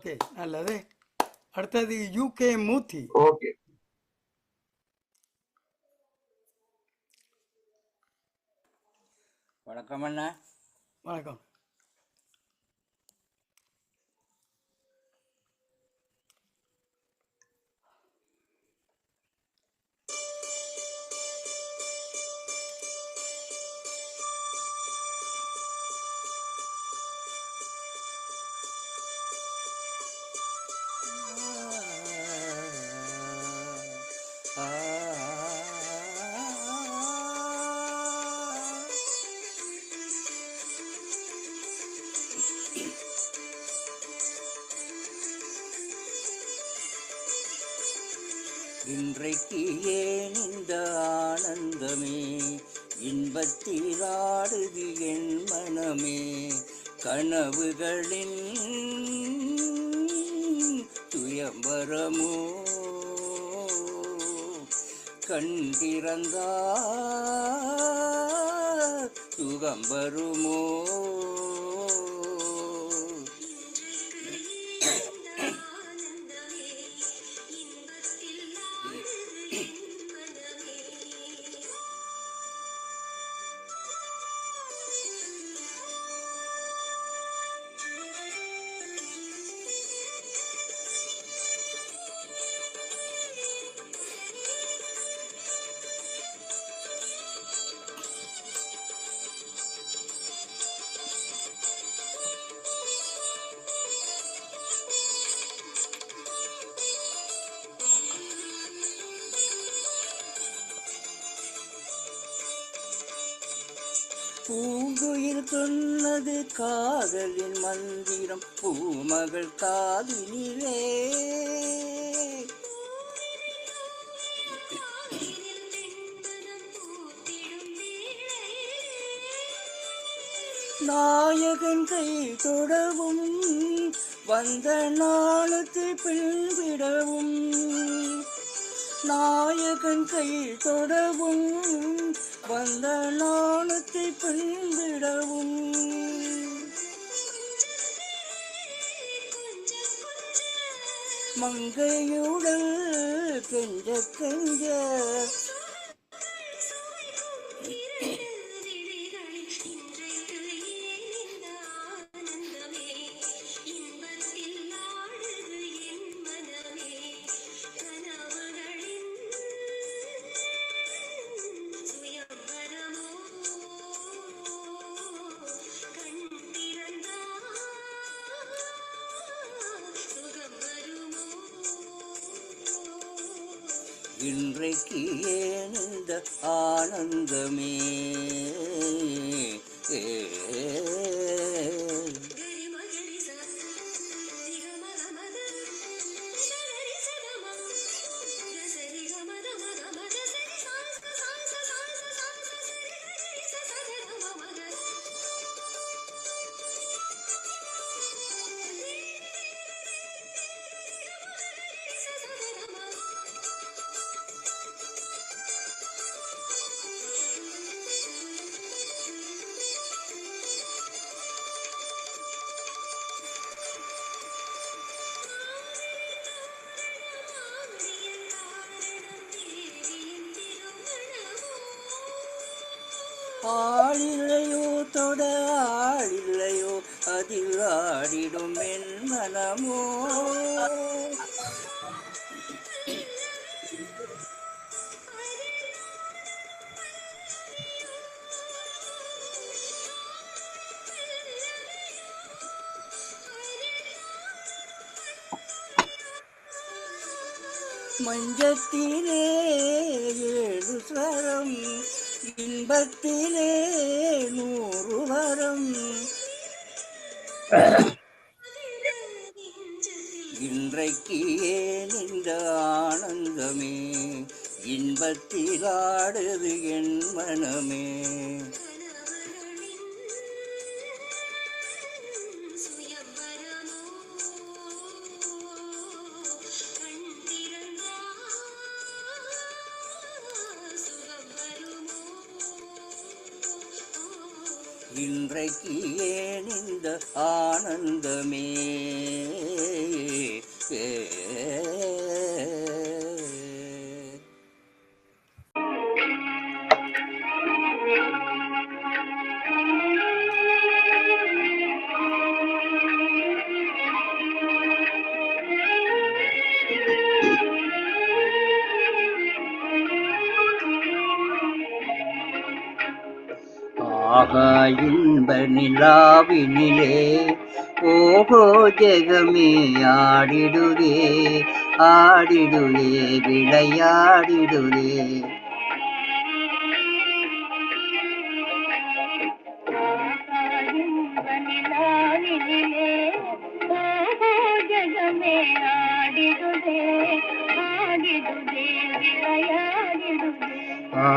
Okay நல்லது. அடுத்தது UK மூர்த்தி. Okay. வணக்கம் அண்ணா. வணக்கம். இன்றைக்கு ஏன் இந்த ஆனந்தமே? இன்பத்தில் ஆடுது என் மனமே. கனவுகளின் துயம்பரமோ? கண்டிறந்தா சுகம் வருமோ? பூங்குயில் சொன்னது காதலின் மந்திரம் பூமகள் காதலிலே நாயகன் கை தொடவும் வந்த நாளத்தை பின்விடவும். நாயகன் கை தொடவும் வந்த நாணத்தை பின்விடவும் மங்கையுடல் கெஞ்ச கெஞ்ச இன்றைக்கு ஏன் இந்த ஆனந்தமே? ஏ ஆளில்லையோ தொட ஆளில்லையோ அதில் ஆடிடும் என் மனமோ மஞ்சத்திலே ஏழு ஸ்வரம் இன்பத்திலே நூறு வரம். இன்றைக்கு ஏன் இந்த ஆனந்தமே? இன்பத்தில் ஆடுது என் மனமே. இன்றைக்கு ஏன் இந்த ஆனந்தமே? ஏ ஆகா இன்ப நிலாவினிலே ஓஹோ ஜெகமே ஆடிடுதே ஆடிடுதே விளையாடிடுதே. நிலாவினிலே ஓஹோ ஜகமே ஆடிடுதே ஆடிடுதே விளையாடிடுதே. ஆ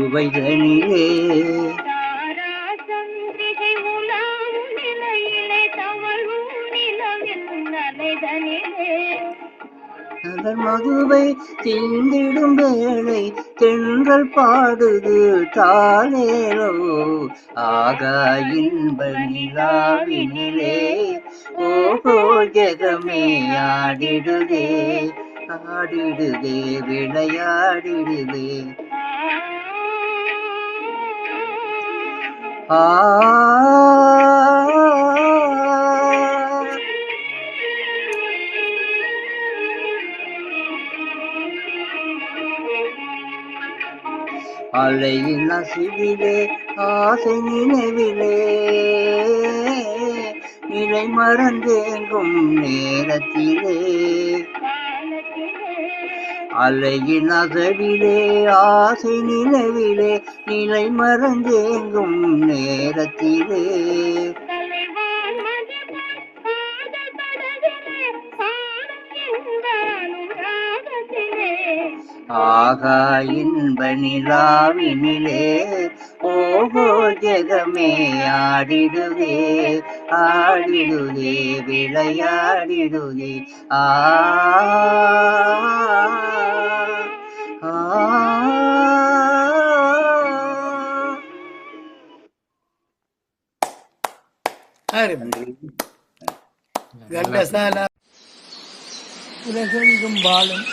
சுவைதனிலே தாரா அதன் மதுவை தீண்டிடும் வேளை தென்றல் பாடுது தாளேலோ ஆகா இன்ப நிலாவினிலே ஓஹோ ஜெகமே ஆடிடுதே. ஆடிடுதே விளையாடிடுதே. ஆ. அலையின் அசிவிலே ஆசை நினைவிலே நிலை மறந்தேங்கும் நேரத்திலே. அலையின் அசவிலே ஆசை நிலவிலே நிலை மறந்தேங்கும் நேரத்திலே. ஆகா இன்ப நிலாவினிலே ஓஹோ ஜெகமே ஆடிடுதே ஆடிடுதே விளையாடிடுதே. ஆ உலகெங்கும் வாழும்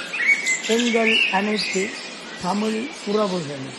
எங்கள் அனைத்து தமிழ் உறவுகளும்.